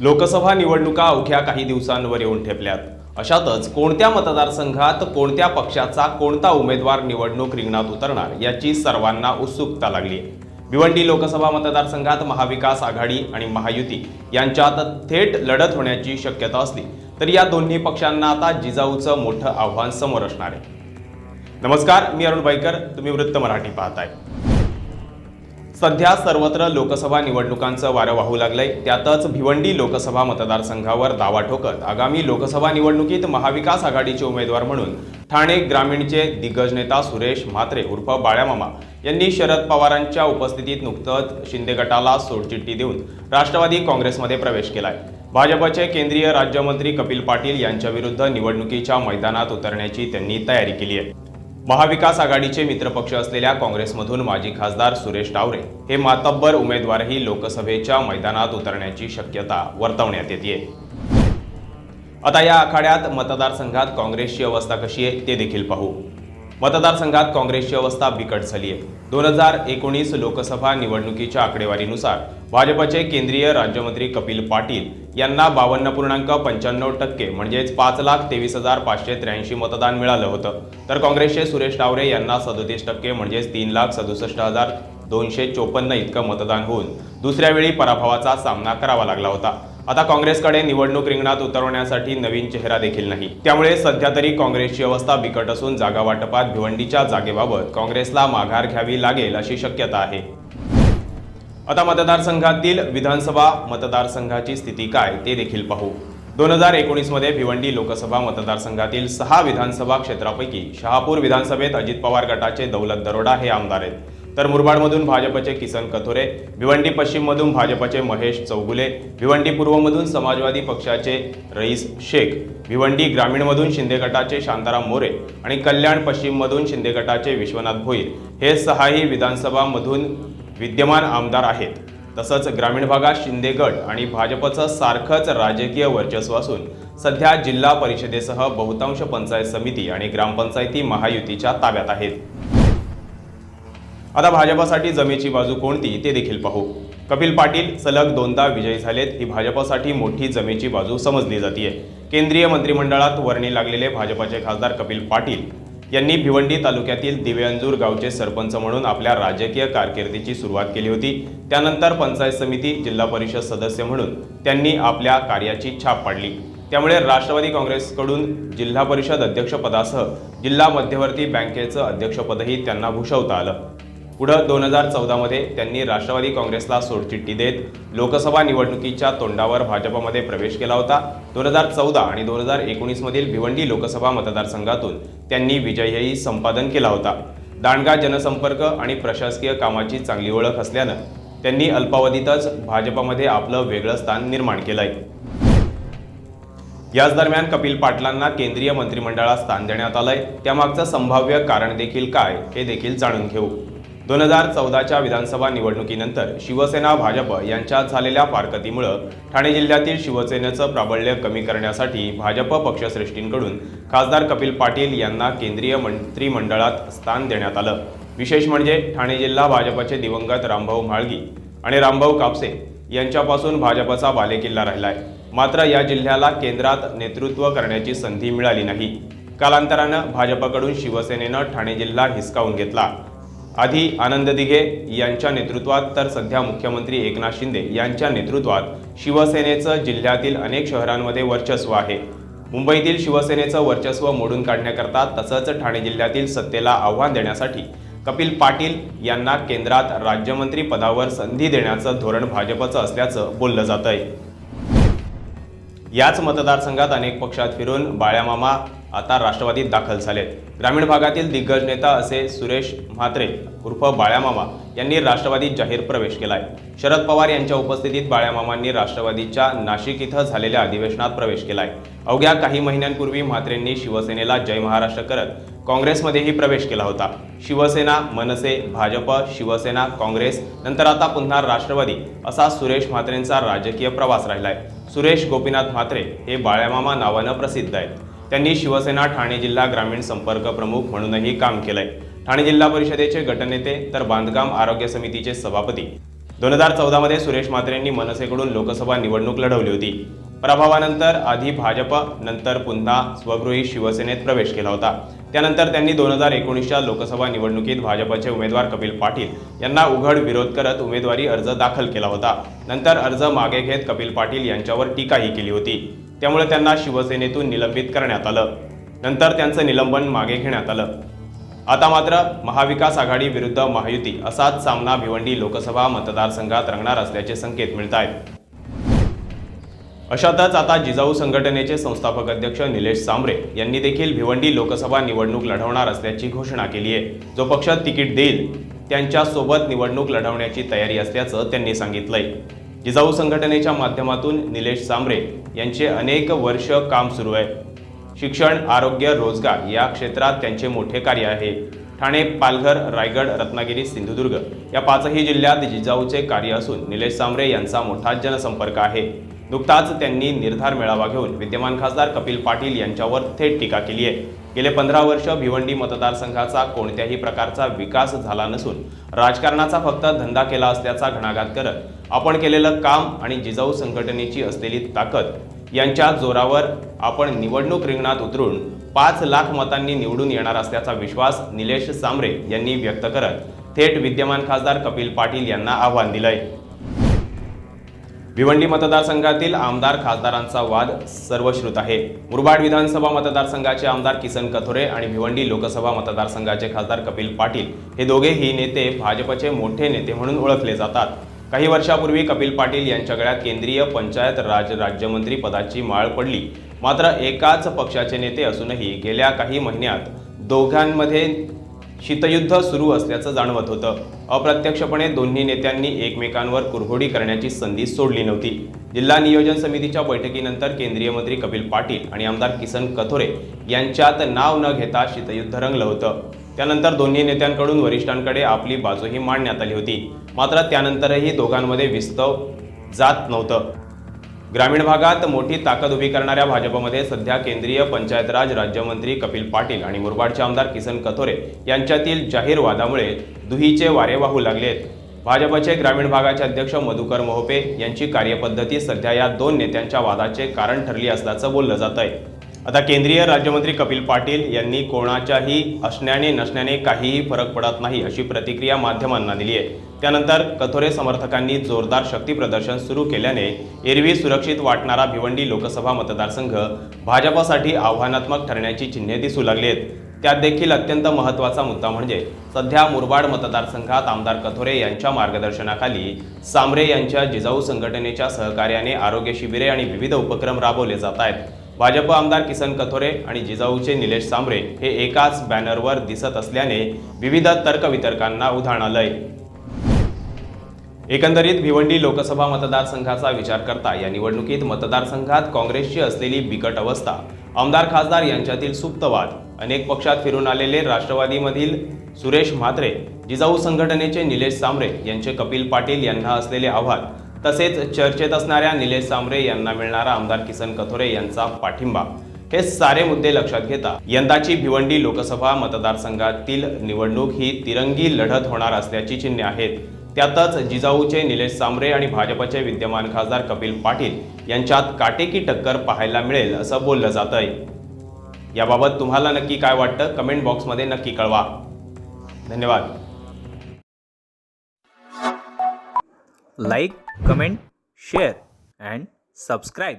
लोकसभा निवडणुका अवघ्या काही दिवसांवर येऊन ठेपल्यात. अशातच कोणत्या मतदारसंघात कोणत्या पक्षाचा कोणता उमेदवार निवडणूक रिंगणात उतरणार याची सर्वांना उत्सुकता लागली आहे भिवंडी लोकसभा मतदारसंघात महाविकास आघाडी आणि महायुती यांच्यात थेट लढत होण्याची शक्यता असली तरी या दोन्ही पक्षांना आता जिजाऊचं मोठं आव्हान समोर असणार आहे. नमस्कार मी अरुण बाईकर तुम्ही वृत्त मराठी पाहताय. सध्या सर्वत्र लोकसभा निवडणुकांचं वारं वाहू लागलंय. त्यातच भिवंडी लोकसभा मतदारसंघावर दावा ठोकत आगामी लोकसभा निवडणुकीत महाविकास आघाडीचे उमेदवार म्हणून ठाणे ग्रामीणचे दिग्गज नेता सुरेश म्हात्रे उर्फ बाळ्यामामा यांनी शरद पवारांच्या उपस्थितीत नुकतंच शिंदे गटाला सोडचिठ्ठी देऊन राष्ट्रवादी काँग्रेसमध्ये प्रवेश केलाय. भाजपचे केंद्रीय राज्यमंत्री कपिल पाटील यांच्याविरुद्ध निवडणुकीच्या मैदानात उतरण्याची त्यांनी तयारी केली आहे. महाविकास आघाडीचे मित्रपक्ष असलेल्या काँग्रेसमधून माजी खासदार सुरेश टावरे हे मातब्बर उमेदवारही लोकसभेच्या मैदानात उतरण्याची शक्यता वर्तवण्यात येते आता या आखाड्यात मतदारसंघात काँग्रेसची अवस्था कशी आहे ते देखील पाहू. मतदारसंघात काँग्रेसची अवस्था बिकट झाली आहे दोन हजार एकोणीस लोकसभा निवडणुकीच्या आकडेवारीनुसार भाजपचे केंद्रीय राज्यमंत्री कपिल पाटील यांना बावन्न पूर्णांक पंच्याण्णव टक्के म्हणजेच पाच लाख तेवीस हजार पाचशे त्र्याऐंशी मतदान मिळालं होतं. तर काँग्रेसचे सुरेश टावरे यांना सदोतीस टक्के म्हणजेच तीन लाख सदुसष्ट हजार दोनशे चोपन्न इतकं मतदान होऊन दुसऱ्या वेळी पराभवाचा सामना करावा लागला होता. आता काँग्रेसकडे निवडणूक रिंगणात उतरवण्यासाठी नवीन चेहरा देखील नाही. त्यामुळे सध्या तरी काँग्रेसची अवस्था बिकट असून जागा वाटपात भिवंडीच्या जागेबाबत काँग्रेसला माघार घ्यावी लागेल अशी शक्यता आहे. आता मतदारसंघातील विधानसभा मतदारसंघाची स्थिती काय ते देखील पाहू. दोन हजार एकोणीसमध्ये भिवंडी लोकसभा मतदारसंघातील सहा विधानसभा क्षेत्रापैकी शहापूर विधानसभेत अजित पवार गटाचे दौलत दरोडा हे आमदार आहेत. तर मुरबाडमधून भाजपचे किसन कथोरे भिवंडी पश्चिममधून भाजपचे महेश चौगुले भिवंडी पूर्वमधून समाजवादी पक्षाचे रईस शेख भिवंडी ग्रामीणमधून शिंदे गटाचे शांताराम मोरे आणि कल्याण पश्चिममधून शिंदे गटाचे विश्वनाथ भोईर. हे सहाही विधानसभामधून विद्यमान आमदार आहेत. तसंच ग्रामीण भागात शिंदे गट आणि भाजपचं सारखंच राजकीय वर्चस्व असून सध्या जिल्हा परिषदेसह बहुतांश पंचायत समिती आणि ग्रामपंचायती महायुतीच्या ताब्यात आहेत. आता भाजपासाठी जमेची बाजू कोणती ते देखील पाहू. कपिल पाटील सलग दोनदा विजयी झालेत ही भाजपासाठी मोठी जमेची बाजू समजली जाते केंद्रीय मंत्रिमंडळात वर्णी लागलेले भाजपाचे खासदार कपिल पाटील यांनी भिवंडी तालुक्यातील दिव्यांजूर गावचे सरपंच म्हणून आपल्या राजकीय कारकिर्दीची सुरुवात केली होती. त्यानंतर पंचायत समिती जिल्हा परिषद सदस्य म्हणून त्यांनी आपल्या कार्याची छाप पाडली. त्यामुळे राष्ट्रवादी काँग्रेसकडून जिल्हा परिषद अध्यक्षपदासह जिल्हा मध्यवर्ती बँकेचं अध्यक्षपदही त्यांना भूषवता आलं. पुढं दोन हजार चौदामध्ये त्यांनी राष्ट्रवादी काँग्रेसला सोडचिठ्ठी देत लोकसभा निवडणुकीच्या तोंडावर भाजपमध्ये प्रवेश केला होता. दोन हजार चौदा आणि दोन हजार एकोणीसमधील भिवंडी लोकसभा मतदारसंघातून त्यांनी विजयही संपादन केला होता. दांडगा जनसंपर्क आणि प्रशासकीय कामाची चांगली ओळख असल्यानं त्यांनी अल्पावधीतच भाजपमध्ये आपलं वेगळं स्थान निर्माण केलं आहे याच दरम्यान कपिल पाटलांना केंद्रीय मंत्रिमंडळात स्थान देण्यात आलंय. त्यामागचं संभाव्य कारण देखील काय हे देखील जाणून घेऊ. दोन हजार चौदाच्या विधानसभा निवडणुकीनंतर शिवसेना भाजप यांच्यात झालेल्या फारकतीमुळं ठाणे जिल्ह्यातील शिवसेनेचं प्राबल्य कमी करण्यासाठी भाजप पक्षश्रेष्ठींकडून खासदार कपिल पाटील यांना केंद्रीय मंत्रिमंडळात स्थान देण्यात आलं. विशेष म्हणजे ठाणे जिल्हा भाजपचे दिवंगत रामभाऊ म्हाळगी आणि रामभाऊ कापसे यांच्यापासून भाजपचा बालेकिल्ला राहिलाय. मात्र या जिल्ह्याला केंद्रात नेतृत्व करण्याची संधी मिळाली नाही. कालांतरानं भाजपकडून शिवसेनेनं ठाणे जिल्हा हिसकावून घेतला. आधी आनंद दिघे यांच्या नेतृत्वात तर सध्या मुख्यमंत्री एकनाथ शिंदे यांच्या नेतृत्वात शिवसेनेचं जिल्ह्यातील अनेक शहरांमध्ये वर्चस्व आहे. मुंबईतील शिवसेनेचं वर्चस्व मोडून काढण्याकरता तसंच ठाणे जिल्ह्यातील सत्तेला आव्हान देण्यासाठी कपिल पाटील यांना केंद्रात राज्यमंत्री पदावर संधी देण्याचं धोरण भाजपचं असल्याचं बोललं जात आहे याच मतदारसंघात अनेक पक्षात फिरून बाळ्यामामा आता राष्ट्रवादीत दाखल झालेत. ग्रामीण भागातील दिग्गज नेता असे सुरेश म्हात्रे उर्फ बाळ्यामामा यांनी राष्ट्रवादीत जाहीर प्रवेश केलाय. शरद पवार यांच्या उपस्थितीत बाळ्यामामांनी राष्ट्रवादीच्या नाशिक इथं झालेल्या अधिवेशनात प्रवेश केलाय. अवघ्या काही महिन्यांपूर्वी म्हात्रेंनी शिवसेनेला जय महाराष्ट्र करत काँग्रेसमध्येही प्रवेश केला होता. शिवसेना मनसे भाजप शिवसेना काँग्रेस नंतर आता पुन्हा राष्ट्रवादी असा सुरेश म्हात्रेंचा राजकीय प्रवास राहिलाय. सुरेश गोपीनाथ म्हात्रे हे बाळ्यामामा नावानं प्रसिद्ध आहेत. त्यांनी शिवसेना ठाणे जिल्हा ग्रामीण संपर्क प्रमुख म्हणूनही काम केलंय. ठाणे जिल्हा परिषदेचे गटनेते तर बांधकाम आरोग्य समितीचे सभापती. दोन हजार चौदामध्ये सुरेश म्हात्रेंनी मनसेकडून लोकसभा निवडणूक लढवली होती. प्रभावानंतर आधी भाजप नंतर पुन्हा स्वगृही शिवसेनेत प्रवेश केला होता. त्यानंतर त्यांनी दोन हजार एकोणीसच्या लोकसभा निवडणुकीत भाजपचे उमेदवार कपिल पाटील यांना उघड विरोध करत उमेदवारी अर्ज दाखल केला होता. नंतर अर्ज मागे घेत कपिल पाटील यांच्यावर टीकाही केली होती. त्यामुळे त्यांना शिवसेनेतून निलंबित करण्यात आलं. नंतर त्यांचं निलंबन मागे घेण्यात आलं. आता मात्र महाविकास आघाडी विरुद्ध महायुती असाच सामना भिवंडी लोकसभा मतदारसंघात रंगणार असल्याचे संकेत मिळत आहेत अशातच आता जिजाऊ संघटनेचे संस्थापक अध्यक्ष निलेश सांबरे यांनी देखील भिवंडी लोकसभा निवडणूक लढवणार असल्याची घोषणा केली आहे. जो पक्ष तिकीट देईल त्यांच्यासोबत निवडणूक लढवण्याची तयारी असल्याचं त्यांनी सांगितलंय. जिजाऊ संघटनेच्या माध्यमातून निलेश सांबरे यांचे अनेक वर्ष काम सुरू आहे. शिक्षण आरोग्य रोजगार या क्षेत्रात त्यांचे मोठे कार्य आहे. ठाणे पालघर रायगड रत्नागिरी सिंधुदुर्ग या पाचही जिल्ह्यात जिजाऊचे कार्य असून निलेश सांबरे यांचा मोठा जनसंपर्क आहे. नुकताच त्यांनी निर्धार मेळावा घेऊन विद्यमान खासदार कपिल पाटील यांच्यावर थेट टीका केली आहे. गेले पंधरा वर्ष भिवंडी मतदारसंघाचा कोणत्याही प्रकारचा विकास झाला नसून राजकारणाचा फक्त धंदा केला असल्याचा घणाघात करत आपण केलेलं काम आणि जिजाऊ संघटनेची असलेली ताकद यांच्या जोरावर आपण निवडणूक रिंगणात उतरून पाच लाख मतांनी निवडून येणार असल्याचा विश्वास निलेश सांबरे यांनी व्यक्त करत थेट विद्यमान खासदार कपिल पाटील यांना आव्हान दिलंय. भिवंडी मतदारसंघातील आमदार खासदारांचा वाद सर्वश्रुत आहे. मुरबाड विधानसभा मतदारसंघाचे आमदार किसन कथोरे आणि भिवंडी लोकसभा मतदारसंघाचे खासदार कपिल पाटील हे दोघेही नेते भाजपचे मोठे नेते म्हणून ओळखले जातात. काही वर्षापूर्वी कपिल पाटील यांच्या गळ्यात केंद्रीय पंचायत राज राज्यमंत्री पदाची माळ पडली. मात्र एकाच पक्षाचे नेते असूनही गेल्या काही महिन्यात दोघांमध्ये शीतयुद्ध सुरू असल्याचं जाणवत होतं. अप्रत्यक्षपणे दोन्ही नेत्यांनी एकमेकांवर कुरघोडी करण्याची संधी सोडली नव्हती. जिल्हा नियोजन समितीच्या बैठकीनंतर केंद्रीय मंत्री कपिल पाटील आणि आमदार किसन कथोरे यांच्यात नाव न घेता शीतयुद्ध रंगलं होतं. त्यानंतर दोन्ही नेत्यांकडून वरिष्ठांकडे आपली बाजूही मांडण्यात आली होती. मात्र त्यानंतरही दोघांमध्ये विस्तव जात नव्हतं. ग्रामीण भागात मोठी ताकद उभी करणाऱ्या भाजपमध्ये सध्या केंद्रीय पंचायत राज राज्यमंत्री कपिल पाटील आणि मुरबाडचे आमदार किसन कथोरे यांच्यातील जाहीर वादामुळे दुहीचे वारे वाहू लागलेत. भाजपचे ग्रामीण भागाचे अध्यक्ष मधुकर मोहोपे यांची कार्यपद्धती सध्या या दोन नेत्यांच्या वादाचे कारण ठरली असल्याचं बोललं जात आहे आता केंद्रीय राज्यमंत्री कपिल पाटील यांनी कोणाच्याही असण्याने नसण्याने काहीही फरक पडत नाही अशी प्रतिक्रिया माध्यमांना दिली आहे त्यानंतर कथोरे समर्थकांनी जोरदार शक्ती प्रदर्शन सुरू केल्याने एरवी सुरक्षित वाटणारा भिवंडी लोकसभा मतदारसंघ भाजपासाठी आव्हानात्मक ठरण्याची चिन्हे दिसू लागली आहेत त्यात देखील अत्यंत महत्त्वाचा मुद्दा म्हणजे सध्या मुरबाड मतदारसंघात आमदार कथोरे यांच्या मार्गदर्शनाखाली सामरे यांच्या जिजाऊ संघटनेच्या सहकार्याने आरोग्य शिबिरे आणि विविध उपक्रम राबवले जात आहेत. भाजप आमदार किसन कथोरे आणि जिजाऊचे निलेश सांबरे हे एकाच बॅनरवर दिसत असल्याने विविध तर्कवितर्कांना उधाण आलंय. एकंदरीत भिवंडी लोकसभा मतदारसंघाचा विचार करता या निवडणुकीत मतदारसंघात काँग्रेसची असलेली बिकट अवस्था. आमदार खासदार यांच्यातील सुप्तवाद. अनेक पक्षात फिरून आलेले राष्ट्रवादीमधील सुरेश म्हात्रे जिजाऊ संघटनेचे निलेश सांबरे यांचे कपिल पाटील यांना असलेले आव्हान तसेच चर्चेत असणाऱ्या निलेश सांबरे यांना मिळणारा आमदार किसन कथोरे यांचा पाठिंबा. हे सारे मुद्दे लक्षात घेता यंदाची भिवंडी लोकसभा मतदारसंघातील निवडणूक ही तिरंगी लढत होणार असल्याची चिन्हे आहेत. त्यातच जिजाऊचे निलेश सांबरे आणि भाजपचे विद्यमान खासदार कपिल पाटील यांच्यात काटेकी टक्कर पाहायला मिळेल असं बोललं जात आहे याबाबत तुम्हाला नक्की काय वाटतं? कमेंट बॉक्समध्ये नक्की कळवा. धन्यवाद. Like comment share and subscribe.